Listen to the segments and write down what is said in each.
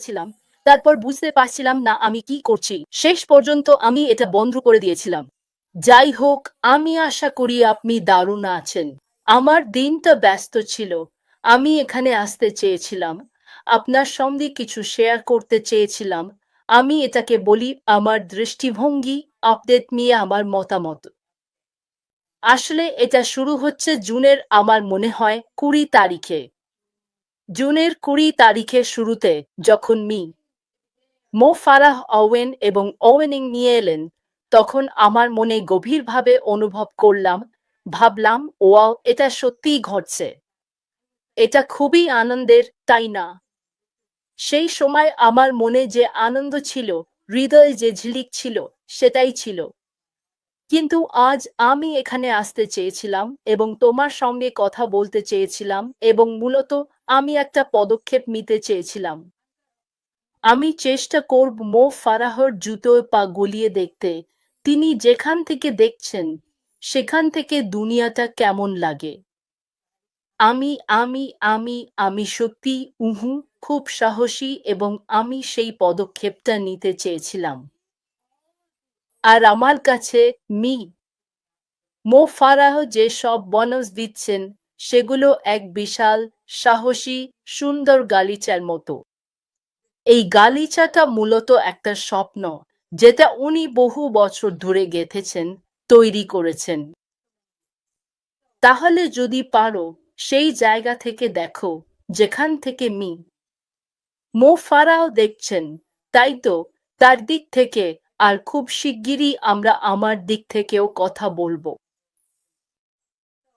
করেছিলাম। তারপর বুঝতে পারছিলাম, না, আমি কি করছি? শেষ পর্যন্ত আমি এটা বন্ধ করে দিয়েছিলাম। যাই হোক, আমি আশা করি আপনি দারুণ আছেন। আমার দিনটা ব্যস্ত ছিল। আমি এখানে আসতে চেয়েছিলাম। আপনার সঙ্গে কিছু শেয়ার করতে চেয়েছিলাম। আমি এটাকে বলি আমার দৃষ্টিভঙ্গি আপডেট নিয়ে আমার মতামত। আসলে এটা শুরু হচ্ছে জুনের, আমার মনে হয়, কুড়ি তারিখে। জুনের কুড়ি তারিখের শুরুতে যখন মি, মো ফারাহ ওয়েন এবং ওয়েনিং নিয়ে এলেন, তখন আমার মনে গভীরভাবে অনুভব করলাম, ভাবলাম, ওয়াও, এটা সত্যিই ঘটছে। এটা খুবই আনন্দের, তাই না? সেই সময় আমার মনে যে আনন্দ ছিল, হৃদয়ে যে ঝিলিক ছিল, সেটাই ছিল। কিন্তু আজ আমি এখানে আসতে চেয়েছিলাম এবং তোমার সঙ্গে কথা বলতে চেয়েছিলাম এবং মূলত আমি একটা পদক্ষেপ নিতে চেয়েছিলাম। আমি চেষ্টা করব মো ফারাহর জুতোয় পা গলিয়ে দেখতে। তিনি যেখান থেকে দেখছেন, সেখান থেকে দুনিয়াটা কেমন লাগে। আমি আমি আমি আমি সত্যি, উহু, খুব সাহসী এবং আমি সেই পদক্ষেপটা নিতে চেয়েছিলাম। আর আমার কাছে মি। মো ফারাহ যে সব বনস দিচ্ছেন, সেগুলো এক বিশাল সাহসী, সুন্দর গালিচার মতো। এই গালিচাটা মূলত একটা স্বপ্ন, যেটা উনি বহু বছর ধরে গেঁথেছেন, তৈরি করেছেন। তাহলে যদি পারো, সেই জায়গা থেকে দেখো, যেখান থেকে মি। মো ফারাও দেখছেন, তাই তো, তার দিক থেকে, আর খুব শিগগিরই আমরা আমার দিক থেকেও কথা বলব।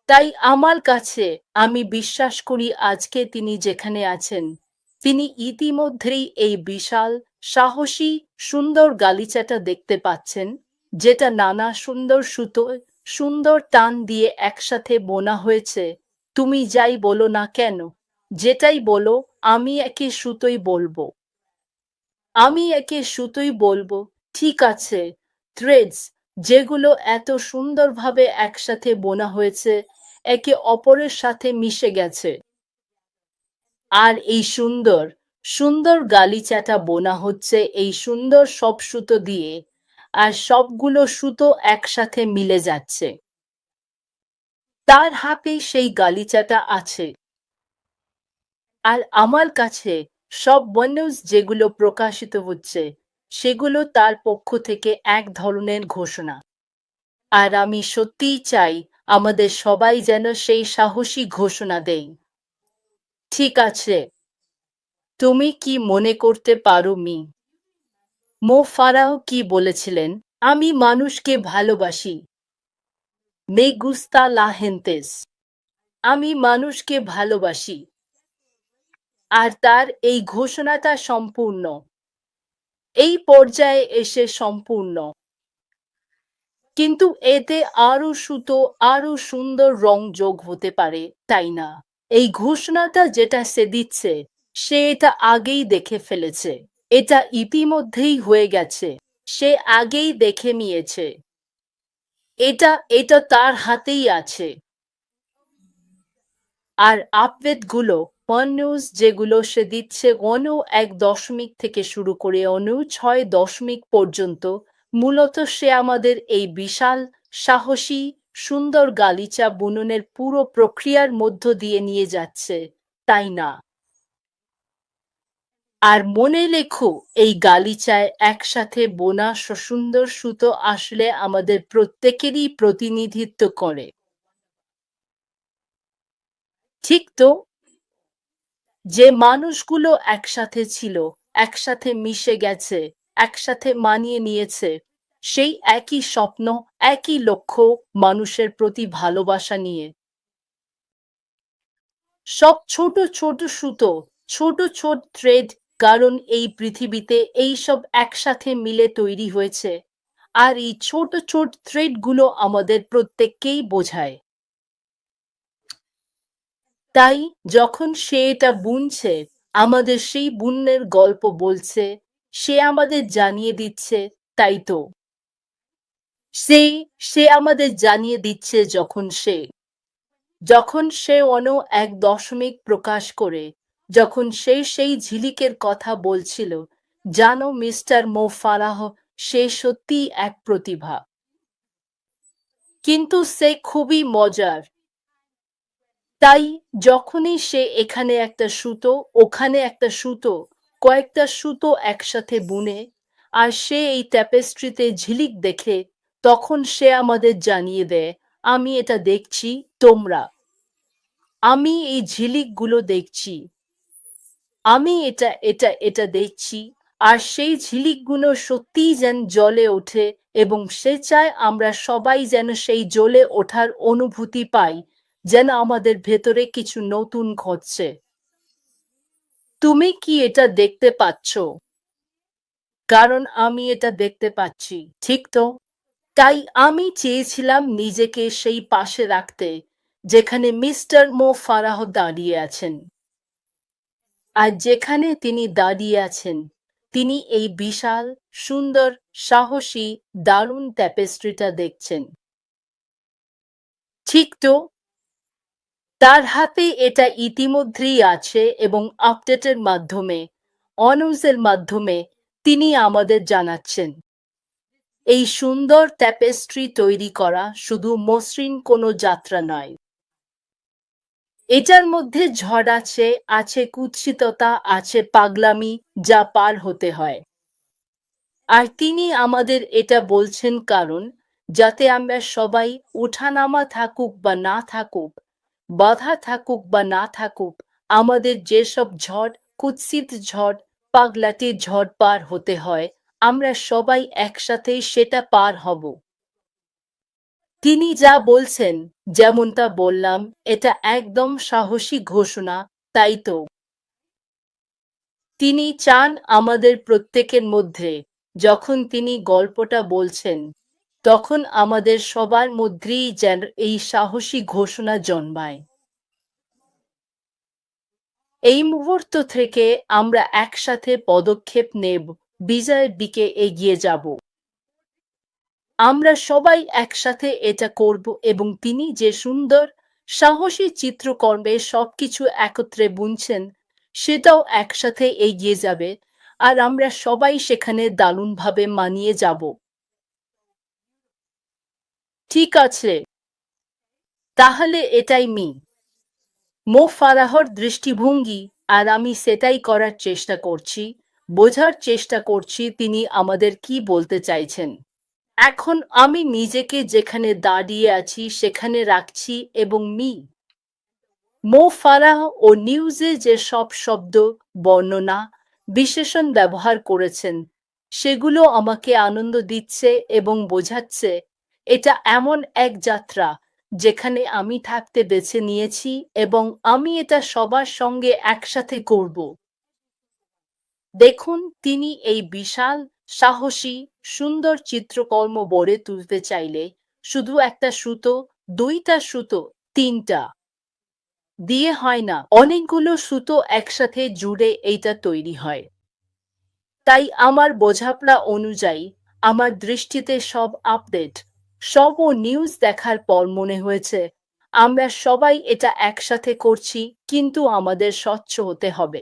তাই আমার কাছে আমি বিশ্বাস করি আজকে তিনি যেখানে আছেন, তিনি ইতিমধ্যেই এই বিশাল, সাহসী, সুন্দর গালিচাটা দেখতে পাচ্ছেন, যেটা নানা সুন্দর সুতো, সুন্দর টান দিয়ে একসাথে বোনা হয়েছে, তুমি যাই বলো না কেন, যেটাই বলো আমি একে সুতোই বলব। আমি একে সুতোই বলব, ঠিক আছে থ্রেডস যেগুলো এত সুন্দরভাবে একসাথে বোনা হয়েছে, একে অপরের সাথে মিশে গেছে। আর এই সুন্দর সুন্দর গালিচাটা বোনা হচ্ছে এই সুন্দর সব সুতো দিয়ে, আর সবগুলো সুতো একসাথে মিলে যাচ্ছে। তার হাতে সেই গালিচাটা আছে। আর আমার কাছে সব বন্যস যেগুলো প্রকাশিত হচ্ছে সেগুলো তার পক্ষ থেকে এক ধরনের ঘোষণা। আর আমি সত্যিই চাই আমাদের সবাই যেন সেই সাহসী ঘোষণা দেই ঠিক আছে। তুমি কি মনে করতে পারো মি? মো ফারাহ কি বলেছিলেন? আমি মানুষকে ভালোবাসি। মে গুস্তা লা হেন্তেস আমি মানুষকে ভালোবাসি। আর তার এই ঘোষণাটা সম্পূর্ণ। এই পর্যায়ে এসে সম্পূর্ণ। কিন্তু এতে আরও সুতো, আরও সুন্দর রং যোগ হতে পারে, তাই না? এই ঘোষণাটা যেটা সে দিচ্ছে, সে এটা আগেই দেখে ফেলেছে। এটা ইতিমধ্যেই হয়ে গেছে, সে আগেই দেখে নিয়েছে। এটা এটা তার হাতেই আছে। আর আপডেটগুলো নিউজ যেগুলো সে দিচ্ছে অন্য এক দশমিক থেকে শুরু করে অন্য ছয় দশমিক পর্যন্ত, মূলত সে আমাদের এই বিশাল, সাহসী, সুন্দর গালিচা বুননের পুরো প্রক্রিয়ার মধ্য দিয়ে নিয়ে যাচ্ছে, তাই না? আর মনে লেখো, এই গালিচায় একসাথে বোনা সুন্দর সুতো আসলে আমাদের প্রত্যেকেরই প্রতিনিধিত্ব করে। ঠিক তো? যে মানুষগুলো একসাথে ছিল, একসাথে মিশে গেছে, একসাথে মানিয়ে নিয়েছে, সেই একই স্বপ্ন, একই লক্ষ্য মানুষের প্রতি ভালোবাসা নিয়ে। সব ছোট ছোট সুতো, ছোট ছোট থ্রেড কারণ এই পৃথিবীতে এই সব একসাথে মিলে তৈরি হয়েছে। আর এই ছোট ছোট থ্রেডগুলো আমাদের প্রত্যেককেই বোঝায়। তাই যখন সে এটা বুনছে, আমাদের সেই বুনের গল্প বলছে, সে আমাদের জানিয়ে দিচ্ছে, তাই তো। সে সে আমাদের জানিয়ে দিচ্ছে যখন সে। যখন সে অন এক দশমিক প্রকাশ করে, যখন সে সেই ঝিলিকের কথা বলছিল, জানো মিস্টার মো ফারাহ সে সত্যি এক প্রতিভা। কিন্তু সে খুবই মজার তাই যখনই সে এখানে একটা সুতো, ওখানে একটা সুতো, কয়েকটা সুতো একসাথে বুনে আর সে এই ট্যাপেস্ট্রিতে ঝিলিক দেখে, তখন সে আমাদের জানিয়ে দেয়, আমি এটা দেখছি, তোমরা। আমি এই ঝিলিকগুলো দেখছি। আমি এটা এটা এটা দেখছি আর সেই ঝিলিকগুলো সত্যিই যেন জলে ওঠে এবং সে চায় আমরা সবাই যেন সেই জ্বলে ওঠার অনুভূতি পাই। যেন আমাদের ভেতরে কিছু নতুন ঘটছে। তুমি কি এটা দেখতে পাচ্ছ? কারণ আমি এটা দেখতে পাচ্ছি, ঠিক তো? তাই আমি চেয়েছিলাম নিজেকে সেই পাশে রাখতে, যেখানে মিস্টার মো ফারাহ দাঁড়িয়ে আছেন। আর যেখানে তিনি দাঁড়িয়ে আছেন, তিনি এই বিশাল, সুন্দর, সাহসী, দারুণ ট্যাপেস্ট্রিটা দেখছেন। ঠিক তো? তার হাতে এটা ইতিমধ্যেই আছে এবং আপডেটের মাধ্যমে অনিউজের মাধ্যমে তিনি আমাদের জানাচ্ছেন। এই সুন্দর ট্যাপেস্ট্রি তৈরি করা শুধু মসৃণ কোনো যাত্রা নয়। এটার মধ্যে ঝড় আছে আছে কুৎসিততা, আছে পাগলামি যা পার হতে হয়। আর তিনি আমাদের এটা বলছেন কারণ, যাতে আমরা সবাই উঠানামা থাকুক বা না থাকুক বাধা থাকুক বা না থাকুক, আমাদের যেসব ঝড়, কুৎসিত ঝড়, পাগলাটে ঝড় পার হতে হয়, আমরা সবাই একসাথে সেটা পার হব। তিনি যা বলছেন, যেমনটা বললাম, এটা একদম সাহসী ঘোষণা, তাই তো। তিনি চান আমাদের প্রত্যেকের মধ্যে, যখন তিনি গল্পটা বলছেন। তখন আমাদের সবার মধ্যেই যেন এই সাহসী ঘোষণা জন্মায়। এই মুহূর্ত থেকে আমরা একসাথে পদক্ষেপ নেব, বিজয়ের দিকে এগিয়ে যাব। আমরা সবাই একসাথে এটা করব এবং তিনি যে সুন্দর, সাহসী চিত্রকর্মে সবকিছু একত্রে বুনছেন, সেটাও একসাথে এগিয়ে যাবে, আর আমরা সবাই সেখানে দারুণভাবে মানিয়ে যাব। ঠিক আছে। তাহলে এটাই মি। মো ফারাহর দৃষ্টিভঙ্গি আর আমি সেটাই করার চেষ্টা করছি, বোঝার চেষ্টা করছি তিনি আমাদের কি বলতে চাইছেন। এখন আমি নিজেকে যেখানে দাঁড়িয়ে আছি সেখানে রাখছি এবং মি। মো ফারাহ ও নিউজে যে সব শব্দ, বর্ণনা, বিশেষণ ব্যবহার করেছেন, সেগুলো আমাকে আনন্দ দিচ্ছে এবং বোঝাচ্ছে এটা এমন এক যাত্রা যেখানে আমি থাকতে বেছে নিয়েছি এবং আমি এটা সবার সঙ্গে একসাথে করব। দেখুন, তিনি এই বিশাল, সাহসী, সুন্দর চিত্রকর্ম গড়ে তুলতে চাইলে শুধু একটা সুতো, দুইটা সুতো, তিনটা দিয়ে হয় না, অনেকগুলো সুতো একসাথে জুড়ে এইটা তৈরি হয়। তাই আমার বোঝাপড়া অনুযায়ী আমার দৃষ্টিতে সব আপডেট সব নিউজ দেখার পর মনে হয়েছে, আমরা সবাই এটা একসাথে করছি, কিন্তু আমাদের স্বচ্ছ হতে হবে।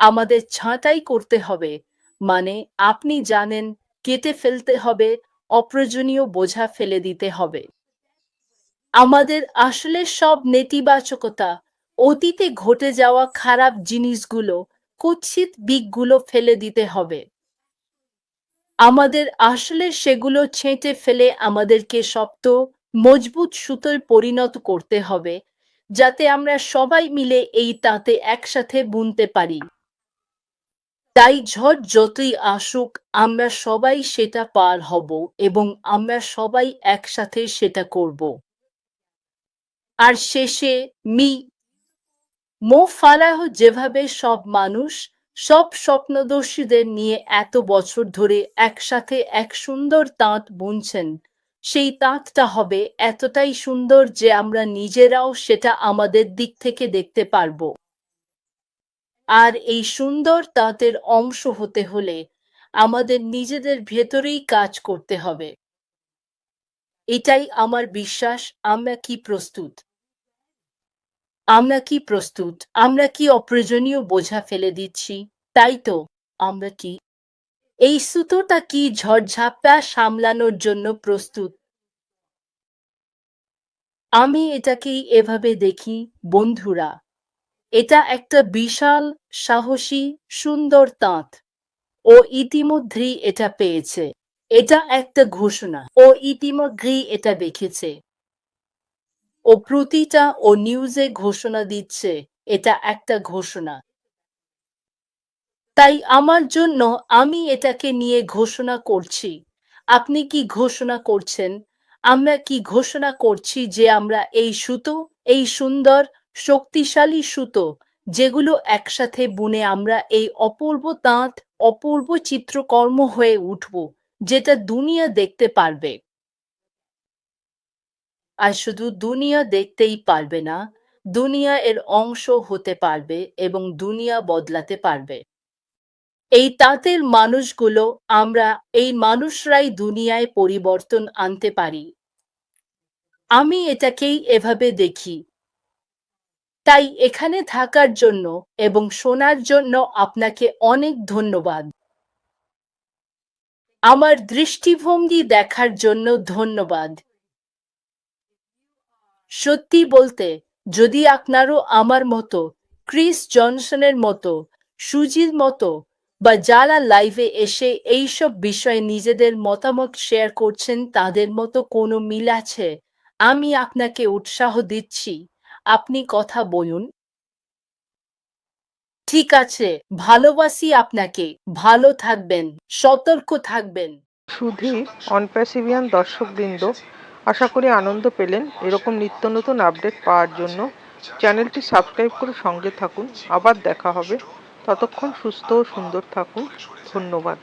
আমাদের ছাঁটাই করতে হবে মানে আপনি জানেন, কেটে ফেলতে হবে, অপ্রয়োজনীয় বোঝা ফেলে দিতে হবে। আমাদের আসলে সব নেতিবাচকতা, অতীতে ঘটে যাওয়া খারাপ জিনিসগুলো, কুৎসিত দিকগুলো ফেলে দিতে হবে। আমাদের আসলে সেগুলো ছেঁটে ফেলে আমাদেরকে শক্ত, মজবুত সুতোয় পরিণত করতে হবে, যাতে আমরা সবাই মিলে এই তাঁতে একসাথে বুনতে পারি। তাই ঝড় যতই আসুক, আমরা সবাই সেটা পার হব এবং আমরা সবাই একসাথে সেটা করব। আর শেষে মি, মো ফালাহ যেভাবে সব মানুষ সব স্বপ্নদর্শীদের নিয়ে এত বছর ধরে একসাথে এক সুন্দর তাঁত বুনছেন। সেই তাঁতটা হবে এতটাই সুন্দর যে আমরা নিজেরাও সেটা আমাদের দিক থেকে দেখতে পারব। আর এই সুন্দর তাঁতের অংশ হতে হলে আমাদের নিজেদের ভেতরেই কাজ করতে হবে। এটাই আমার বিশ্বাস, আমরা কি প্রস্তুত? আমরা কি প্রস্তুত? আমরা কি অপ্রয়োজনীয় বোঝা ফেলে দিচ্ছি? তাই তো, আমরা কি? এই সুতোটা কি ঝড়ঝাপটা সামলানোর জন্য প্রস্তুত? আমি এটাকেই এভাবে দেখি, বন্ধুরা। এটা একটা বিশাল, সাহসী, সুন্দর তাঁত। ও ইতিমধ্যেই এটা পেয়েছে। এটা একটা ঘোষণা। ও ইতিমধ্যেই এটা দেখেছে। ও প্রতিটা ও নিউজে ঘোষণা দিচ্ছে, এটা একটা ঘোষণা। তাই আমার জন্য আমি এটাকে নিয়ে ঘোষণা করছি। আপনি কি ঘোষণা করছেন? আমরা কি ঘোষণা করছি যে আমরা এই সুতো, এই সুন্দর, শক্তিশালী সুতো, যেগুলো একসাথে বুনে আমরা এই অপূর্ব তাঁত অপূর্ব চিত্রকর্ম হয়ে উঠব, যেটা দুনিয়া দেখতে পারবে। আর শুধু দুনিয়া দেখতেই পারবে না, দুনিয়া এর অংশ হতে পারবে এবং দুনিয়া বদলাতে পারবে। এই তাঁতের মানুষগুলো আমরা, এই মানুষরাই দুনিয়ায় পরিবর্তন আনতে পারি। আমি এটাকেই এভাবে দেখি। তাই এখানে থাকার জন্য এবং শোনার জন্য আপনাকে অনেক ধন্যবাদ। আমার দৃষ্টিভঙ্গি দেখার জন্য ধন্যবাদ। সত্যি বলতে, যদি আপনারও আমার মতো, ক্রিস জনসনের মতো, সুজির মতো, বা যারা লাইভে এসে এইসব বিষয়ে নিজেদের মতামত শেয়ার করছেন, তাদের মতো কোনো মিল আছে? আমি আপনাকে উৎসাহ দিচ্ছি। আপনি কথা বলুন। ঠিক আছে, ভালোবাসি আপনাকে। ভালো থাকবেন, সতর্ক থাকবেন। সুধীর অনপ্যাসিভিয়ান দর্শকবৃন্দ আশা করি আনন্দ পেলেন। এরকম নিত্য নতুন আপডেট পাওয়ার জন্য চ্যানেলটি সাবস্ক্রাইব করে সঙ্গে থাকুন। আবার দেখা হবে। ততক্ষণ সুস্থ ও সুন্দর থাকুন। ধন্যবাদ।